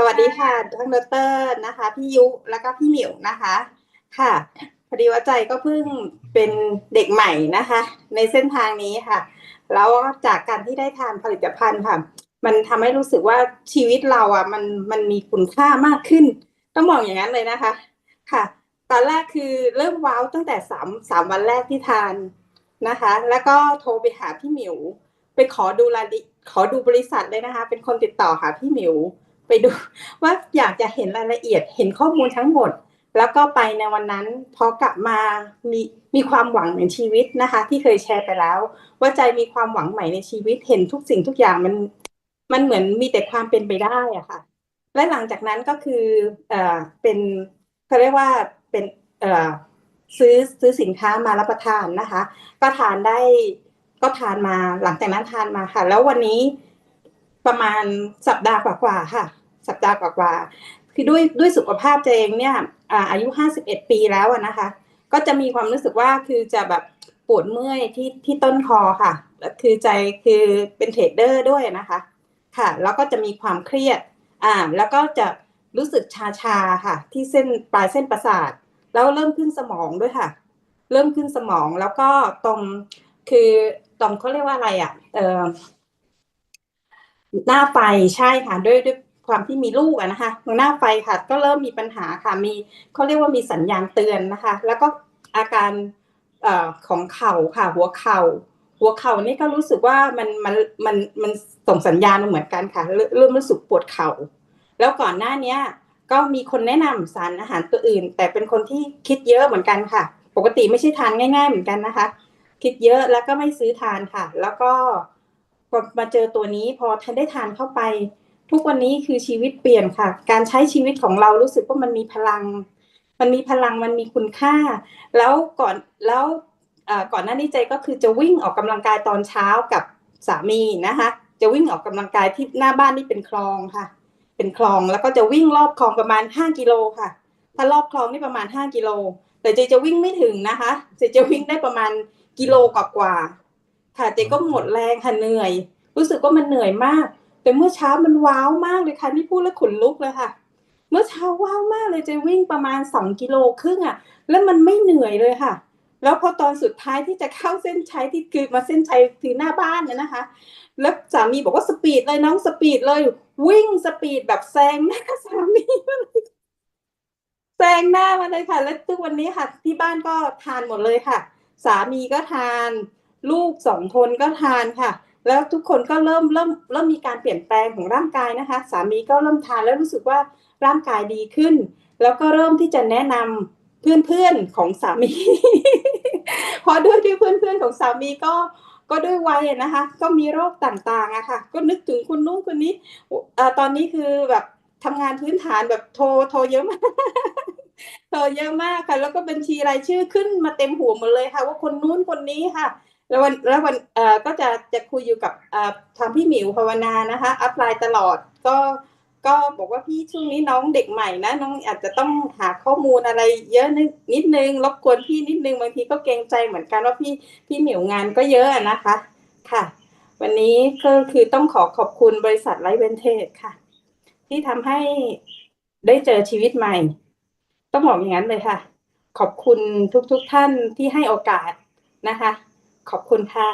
สวัสดีค่ะทั้งดรนะคะ พี่ยุแล้วก็พี่หมิวนะคะ ค่ะพอดีว่าใจก็เพิ่งเป็นเด็กใหม่นะคะ ในเส้นทางนี้ค่ะ แล้วจากการที่ได้ทานผลิตภัณฑ์ค่ะ มันทำให้รู้สึกว่าชีวิตเราอะมันมันมีคุณค่ามากขึ้น ต้องมองอย่างนั้นเลยนะคะค่ะ ตอนแรกคือเริ่มว้าวตั้งแต่สามสามวันแรกที่ทานนะคะ แล้วก็โทรไปหาพี่หมิว ไปขอดูรายขอดูบริษัทเลยนะคะ เป็นคนติดต่อหาพี่หมิว ไปดูว่าอยากจะเห็นรายละเอียดเห็นข้อมูลทั้งหมด แล้วก็ไปในวันนั้นพอกลับมามีมีความหวังในชีวิตนะคะ ที่เคยแชร์ไปแล้ว ว่าใจมีความหวังใหม่ในชีวิต เห็นทุกสิ่งทุกอย่างมัน มันเหมือนมีแต่ความเป็นไปได้อะค่ะ และหลังจากนั้นก็คือเอ่อเป็นเขาเรียกว่าเป็นเอ่อซื้อซื้อสินค้ามารับประทานนะคะ ก็ทานได้ก็ทานมาหลังจากนั้นทานมาค่ะ แล้ววันนี้ประมาณสัปดาห์กว่าๆค่ะ สัปดาห์กว่าๆคือด้วยด้วยสุขภาพตัวเองเนี่ยอ่าอายุห้าสิบเอ็ดปีแล้วนะคะ ก็จะมีความรู้สึกว่าคือจะแบบปวดเมื่อยที่ที่ต้นคอค่ะแล้วคือใจคือเป็นเทรดเดอร์ด้วยนะคะ ค่ะ แล้วก็จะมีความเครียดอ่าแล้วก็จะรู้สึกชาชาค่ะ ที่เส้นปลายเส้นประสาท แล้วเริ่มขึ้นสมองด้วยค่ะ เริ่มขึ้นสมองแล้วก็ตรงคือตรงเขาเรียกว่าอะไรอะเออหน้าไฟใช่ค่ะด้วยด้วย ความที่มีลูกอะนะคะหน้าไฟค่ะ ก็เริ่มมีปัญหาค่ะ มีเขาเรียกว่ามีสัญญาณเตือนนะคะ แล้วก็อาการอของเข่าค่ะ หัวเข่า หัวเข่านี่ก็รู้สึกว่ามันมันมันมันส่งสัญญาณมาเหมือนกันค่ะ เริ่มรู้สึกปวดเข่า แล้วก่อนหน้าเนี้ยก็มีคนแนะนำสารอาหารตัวอื่น แต่เป็นคนที่คิดเยอะเหมือนกันค่ะ ปกติไม่ใช่ทานง่าย ๆ เหมือนกันนะคะ คิดเยอะแล้วก็ไม่ซื้อทานค่ะ แล้วก็พอมาเจอตัวนี้พอท่านได้ทานเข้าไป ทุกวันนี้คือชีวิตเปลี่ยนค่ะ การใช้ชีวิตของเรารู้สึกว่ามันมีพลัง มันมีพลังมันมีคุณค่า แล้วก่อนแล้วก่อนหน้านี้ใจก็คือจะวิ่งออกกำลังกายตอนเช้ากับสามีนะคะ จะวิ่งออกกำลังกายที่หน้าบ้านนี่เป็นคลองค่ะ เป็นคลองแล้วก็จะวิ่งรอบคลองประมาณห้ากิโลค่ะ ถ้ารอบคลองนี่ประมาณห้ากิโลแต่เจจะวิ่งไม่ถึงนะคะเจจะวิ่งได้ประมาณกิโลกว่าๆค่ะเจก็หมดแรงค่ะเหนื่อย รู้สึกว่ามันเหนื่อยมาก แต่เมื่อเช้ามันว้าวมากเลยค่ะนี่พูดแล้วขนลุกเลยค่ะ เมื่อเช้าว้าวมากเลยเจวิ่งประมาณสองกิโลครึ่งอะ แล้วมันไม่เหนื่อยเลยค่ะ แล้วพอตอนสุดท้ายที่จะเข้าเส้นชัยที่คือมาเส้นชัยคือหน้าบ้านเนี่ยนะคะ แล้วสามีบอกว่าสปีดเลยน้องสปีดเลย วิ่งสปีดแบบแซงหน้าสามีมาเลยแซงหน้ามาเลยค่ะแล้วทุกวันนี้ค่ะ ที่บ้านก็ทานหมดเลยค่ะ สามีก็ทาน ลูกสองคนก็ทานค่ะ แล้วทุกคนก็เริ่มเริ่มเริ่มมีการเปลี่ยนแปลงของร่างกายนะคะ สามีก็เริ่มทานแล้วรู้สึกว่าร่างกายดีขึ้น แล้วก็เริ่มที่จะแนะนำเพื่อนๆของสามี เพราะด้วยที่เพื่อนๆของสามีก็ก็ด้วยวัยนะคะ ก็มีโรคต่างๆอะค่ะ ก็นึกถึงคนนู้นคนนี้อตอนนี้คือแบบทำงานพื้นฐานแบบโทรโทรเยอะมากโทรเยอะมากค่ะ แล้วก็บัญชีรายชื่อขึ้นมาเต็มหัวหมดเลยค่ะ ว่าคนนู้นคนนี้ค่ะ แล้ววันแล้ววันเอ่อก็จะจะคุยอยู่กับอ่อทางพี่หมิวภาวนานะคะอัพไลน์ตลอดก็ก็บอกว่าพี่ช่วงนี้น้องเด็กใหม่นะน้องอาจจะต้องหาข้อมูลอะไรเยอะนิดนิดนึงรบกวนพี่นิดนึงบางทีก็เกรงใจเหมือนกันว่าพี่พี่หมิวงานก็เยอะนะคะค่ะ วันนี้ก็คือต้องขอขอบคุณบริษัทไลฟ์เวนเทจค่ะ ที่ทำให้ได้เจอชีวิตใหม่ ต้องบอกอย่างนั้นเลยค่ะ ขอบคุณทุกๆทท่านที่ให้โอกาสนะคะ ขอบคุณค่ะ